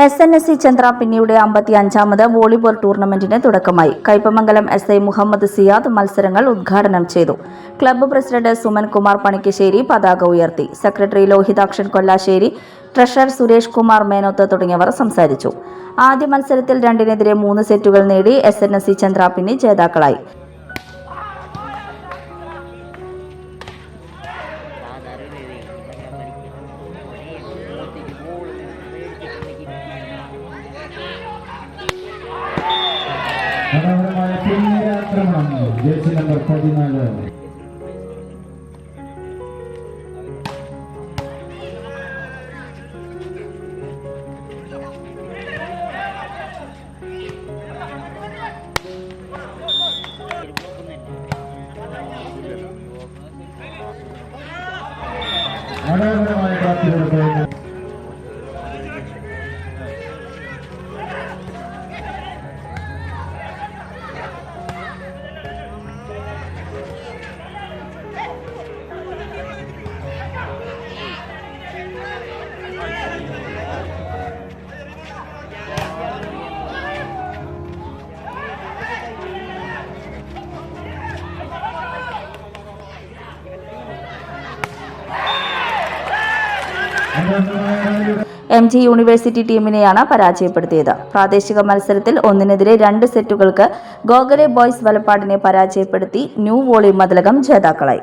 S N S C ചന്ദ്രാപിന്നിയുടെ അമ്പത്തി അഞ്ചാമത് വോളിബോൾ ടൂർണമെന്റിന് തുടക്കമായി. കൈപ്പമംഗലം എസ് ഐ മുഹമ്മദ് സിയാദ് മത്സരങ്ങൾ ഉദ്ഘാടനം ചെയ്തു. ക്ലബ്ബ് പ്രസിഡന്റ് സുമൻ കുമാർ പണിക്കശ്ശേരി പതാക ഉയർത്തി. സെക്രട്ടറി ലോഹിതാക്ഷൻ കൊല്ലാശ്ശേരി ട്രഷറർ സുരേഷ് കുമാർ മേനോത്ത് തുടങ്ങിയവർ സംസാരിച്ചു. ആദ്യ മത്സരത്തിൽ രണ്ടിനെതിരെ മൂന്ന് സെറ്റുകൾ നേടി S N S C Chandrapinni ജേതാക്കളായി. മനോഹരമായ പിന്നീരാക്രമണം ജേഴ്സി നമ്പർ പതിനാല്. മനോഹരമായ പ്രാപ്തിയോടെ എം ജി യൂണിവേഴ്സിറ്റി ടീമിനെയാണ് പരാജയപ്പെടുത്തിയത്. പ്രാദേശിക മത്സരത്തിൽ ഒന്നിനെതിരെ രണ്ട് സെറ്റുകൾക്ക് ഗോഗലെ ബോയ്സ് വലപ്പാടിനെ പരാജയപ്പെടുത്തി ന്യൂ വോളി മതിലകം ജേതാക്കളായി.